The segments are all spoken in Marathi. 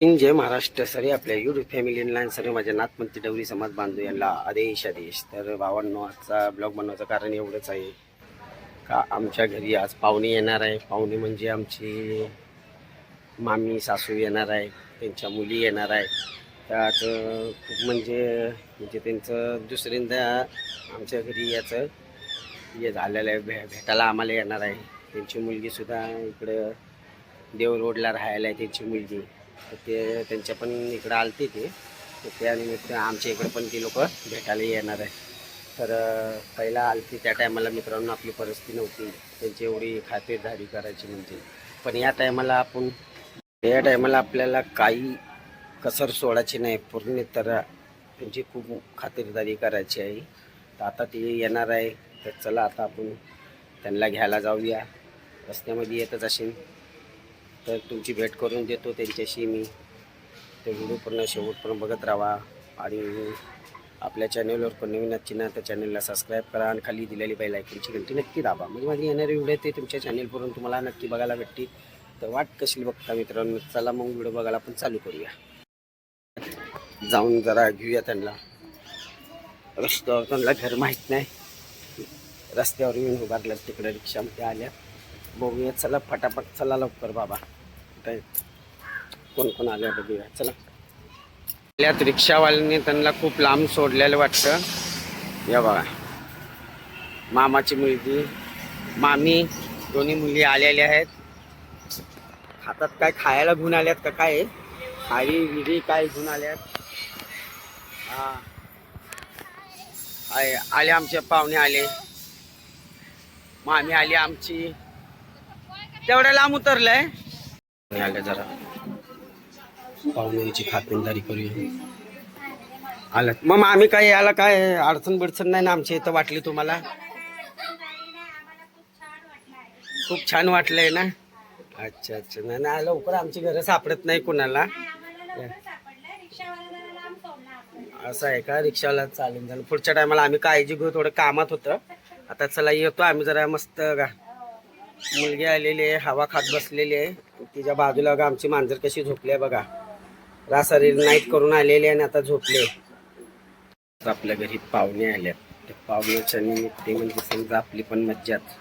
जय महाराष्ट्र सरी आपल्या युट्यूब फॅमिली लाईन सर माझ्या नाथपंथी डवरी समाज बांधू यांना आदेश आदेश. तर भावांनो आजचा ब्लॉग बनवायचं कारण एवढंच आहे का आमच्या घरी आज पाहुणे येणार आहे. पाहुणे म्हणजे आमची मामी सासू येणार आहे त्यांच्या मुली येणार आहे. त्यात खूप म्हणजे म्हणजे त्यांचं दुसऱ्यांदा आमच्या घरी याचं हे झालेलं आहे. भे भेटायला आम्हाला येणार आहे. त्यांची मुलगीसुद्धा इकडं देव रोडला राहायला आहे त्यांची मुलगी. ते त्यांच्या पण इकडं आलते ते. तर त्यानिमित्त आमच्या इकडं पण ती लोक भेटायला येणार आहे तर पहिला आलती त्या टायमाला मित्रांनो आपली परिस्थिती नव्हती. त्यांची एवढी खातेदारी करायची म्हणजे. पण या टायमाला आपण या टायमाला आपल्याला काही कसर सोडायची नाही. पूर्ण तर त्यांची खूप खातिरदारी करायची आहे. तर आता ती येणार आहे. तर चला आता आपण त्यांना घ्यायला जाऊया. रस्त्यामध्ये येतच असेल. तर तुमची भेट करून देतो त्यांच्याशी मी. ते व्हिडिओ पूर्ण शेवटपर्यंत बघत राहा. आणि आपल्या चॅनलवर पण नवीन असतील ना त्या चॅनलला सबस्क्राईब करा आणि खाली दिलेली बेल आयकनची घंटी नक्की दाबा. म्हणजे माझी येणारे व्हिडिओ ते तुमच्या चॅनलवरून तुम्हाला नक्की बघायला भेटतील. तर वाट कशी बघता मित्रांनो? चला मग व्हिडिओ बघायला आपण चालू करूया. जाऊन जरा घेऊया त्यांना. रस्त्यावर त्यांना घर माहीत नाही. रस्त्यावर येऊन उभारल्या तिकडे रिक्षामध्ये आल्या बघूया. चला फटाफट. चला लवकर बाबा. काय कोण कोण आल्या बघूया. चला. आपल्यात रिक्षावाल्याने त्यांना खूप लांब सोडलेलं वाटतं. या बघा. मामाची मुलगी मामी दोन्ही मुली आलेल्या आहेत. हातात काय खायला घेऊन आल्यात का काय? खारी विरी काय घेऊन आल्यात? हा. आले आमचे पाहुणे आले. मामी आली आमची. तेवढ्या लांब उतरलंय. आलं जरा. पाहुण्याची खातिरदारी करूया. आलं मग आम्ही काय याला काय अडचण बिडचण नाही ना आमच्या इथं वाटली तुम्हाला? खूप छान वाटलंय ना? अच्छा अच्छा. नाही नाही लवकर आमची घरं सापडत नाही कुणाला. असं आहे का? रिक्षावाला चालेल झालं. पुढच्या टायमाला आम्ही काळजी घेऊ. थोडं कामात होतं. आता चला येतो. आम्ही जरा मस्त का मुलगी आलेली आहे हवा खात बसलेली आहे. तिच्या बाजूला बघा आमची मांजर कशी झोपली आहे बघा. रासारी नाईट करून आलेली आहे आणि आता झोपले आपल्या घरी पाहुणे आल्या त्या पाहुण्याच्या निमित्त म्हणजे समजा आपली पण मज्जात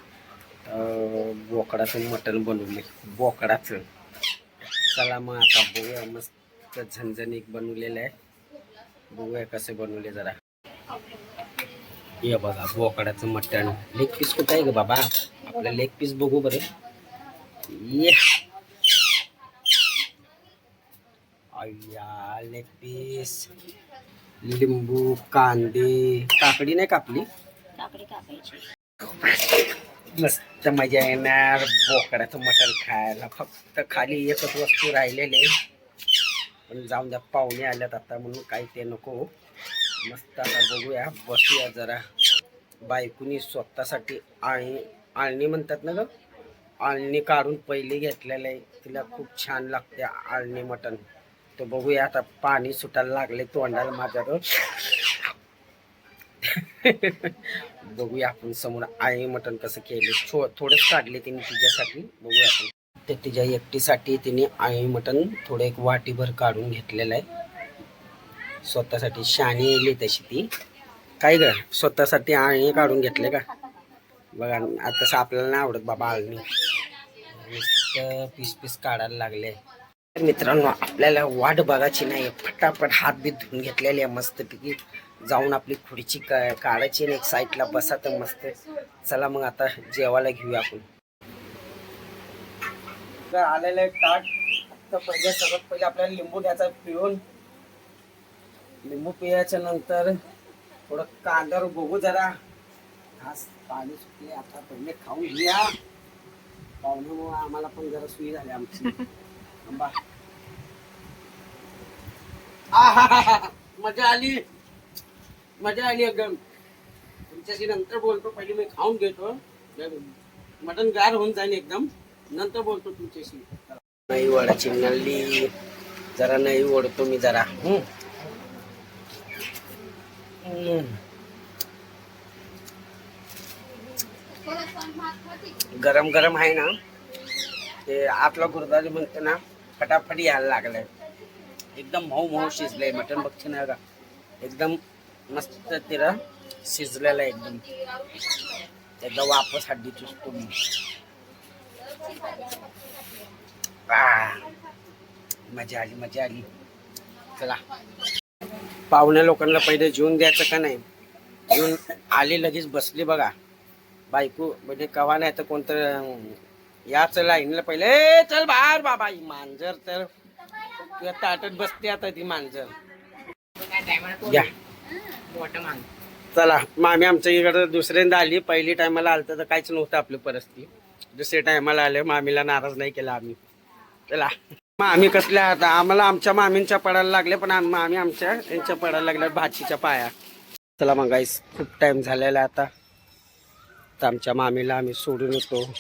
बोकडाचं मटण बनवले बोकडाचं. चला मग आता बघूया. मस्त झणझणीक बनवलेलं आहे. बघूया कसे बनवले जरा. ये बघा बोकडाचं मटण. लेग पीस कुठं आहे ग बाबा? आपलं लेग पीस बघू बरं. ये. अय्या लेग पीस लिंबू कांदे. काकडी नाही कापली मस्त मजा येणार. बोकडाचं मटण खायला. फक्त खाली एकच वस्तू राहिलेले पण जाऊन द्या पाहुणे आल्यात आता म्हणून काही ते नको. मस्त आता बघूया. बसूया जरा. बायकोनी स्वतःसाठी आळणी आळणी म्हणतात ना ग? आळणी काढून पहिले घेतलेलं आहे. तिला खूप छान लागते आळणी मटण. तर बघूया आता पाणी सुटायला लागले तोंडाला माझ्या बघूया आपण समोर आळणी मटण कसं केले थो थोडंच काढले तिने तिच्यासाठी. बघूया आपण. ते तिच्या एकटीसाठी तिने आळणी मटण थोडं एक वाटीभर काढून घेतलेलं आहे. स्वतःसाठी शाणी येली तशी ती. काय ग? स्वतःसाठी आळणी काढून घेतले का? बघा आता तसं आपल्याला नाही आवडत बाबा आळणी नुसतं पीस पीस काढायला लागले. मित्रांनो आपल्याला वाट बघायची नाही. फटाफट हात बी धुवून घेतलेले आहे मस्तपैकी. जाऊन आपली खुर्ची का काढायची आणि एक साईडला बसा तर मस्त. चला मग आता जेवायला घेऊया आपण. तर आलेलं आहे ताट. तर पहिले सगळ्यात पहिले आपल्याला लिंबू घ्यायचा पिळून. लिंबू पियाच्या नंतर थोडं कांद्यावर बघू जरा. खास पाणी सुटले आता पहिले खाऊन घेऊया. पाहुण्यामुळे आम्हाला पण जरा सुई झाली आमची. आंबा. मजा आली. मजा आली एकदम. तुमच्याशी नंतर बोलतो पहिले मी खाऊन घेतो. मटन गार होऊन जाईल एकदम नंतर बोलतो तुमच्याशी. नाही वडाची नल्ली. जरा नाही ओढतो मी जरा. गरम गरम आहे ना ते आपला गुरुदारी म्हणते ना फटाफट यायला लागलाय. एकदम मऊ मऊ शिजलंय मटण बघते ना का एकदम मस्त तिला शिजलेला आहे एकदम. एकदा वापस हड्डी चुसतो मी. मजा आली मजा आली. चला. पाहुण्या लोकांना पहिले जेवून द्यायचं का नाही? जेवून आली लगेच बसली बघा. बायको म्हणजे कवा नाही तर कोणतं अं, या चला पहिले "ए, चल बाहेर बाबा ही मांजर तर. तुझ्या ताटत बसते आता ती मांजर. या. चला मामी आमच्या इकडं दुसऱ्यांदा आली. पहिली टायमाला आलं तर काहीच नव्हतं आपली परिस्थिती. दुसऱ्या टायमाला आले मामीला नाराज नाही केला आम्ही. चला. मामी कसल्या आता? आम्हाला आमच्या मामींच्या पडायला लागले पण आम्ही मामी आमच्या यांच्या पडायला लागल्या भाचीच्या पाया. चला मग गाईस खूप टाइम झालेला आहे आता. तर आमच्या मामीला आम्ही सोडून येतो.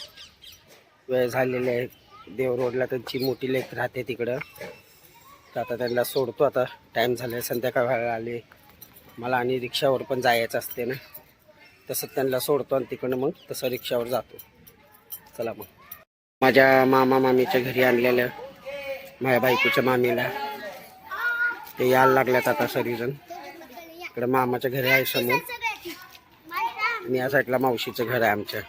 वेळ झालेली आहे. देव रोडला त्यांची मोठी लेक राहते तिकडं. तर आता त्यांना सोडतो आता. टाईम झाला संध्याकाळ व्हायला आले. मला आणि रिक्षावर पण जायचं असते ना. तसं त्यांना सोडतो आणि तिकडनं मग तसं रिक्षावर जातो. चला मग. माझ्या मामा मामीच्या घरी आणलेलं. माझ्या बायकोच्या मामीला. ते यायला लागल्यात आता सगळीजण. इकडे मामाच्या घरी आहे समोर. आणि या साईडला मावशीचं घर आहे आमच्या.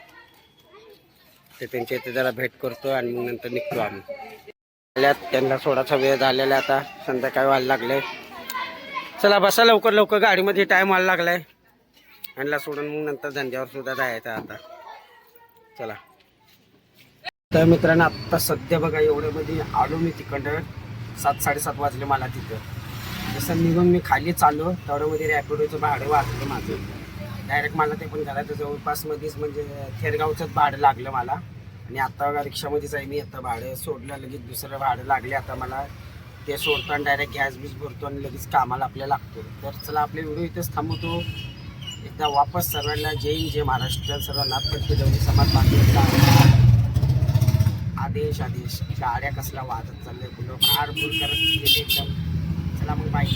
ते त्यांच्या इथे जरा भेट करतो आणि मग नंतर निघतो आम्ही. आल्यात त्यांना थोडासा वेळ झालेला आहे आता. संध्याकाळी व्हायला लागले चला बसा लवकर लवकर. गाडीमध्ये टाईम व्हायला लागलाय. आणला सोडून मग नंतर धंद्यावर सुद्धा जायचं आता. चला. तर मित्रांनो आत्ता सध्या बघा एवढ्यामध्ये आलो मी तिकडं. सात साडेसात वाजले मला तिथं. जसं निघून मी खाली चाललो तेवढ्यामध्ये रॅपिडोचं भाडं वाचलं माझं. डायरेक्ट मला ते पण घराच्या जवळपास मध्येच म्हणजे थेरगावचंच भाडं लागलं मला. आणि आत्ता बघा रिक्षामध्येच आहे मी. आता भाडं सोडलं लगेच दुसरं भाडं लागले. आता मला ते सोडताना आणि डायरेक्ट गॅस बीस भरतो आणि लगेच कामाला आपल्याला लागतो. तर चला आपले व्हिडिओ इथेच थांबवतो. एकदा वापस सर्वांना जय हिंद जय महाराष्ट्र. सर्वांना समाज बांधव आदेश आदेश. गाड्या कसला वाजत चालल्या मुलं फार फुल करत गेले एकदम. चला मग बाय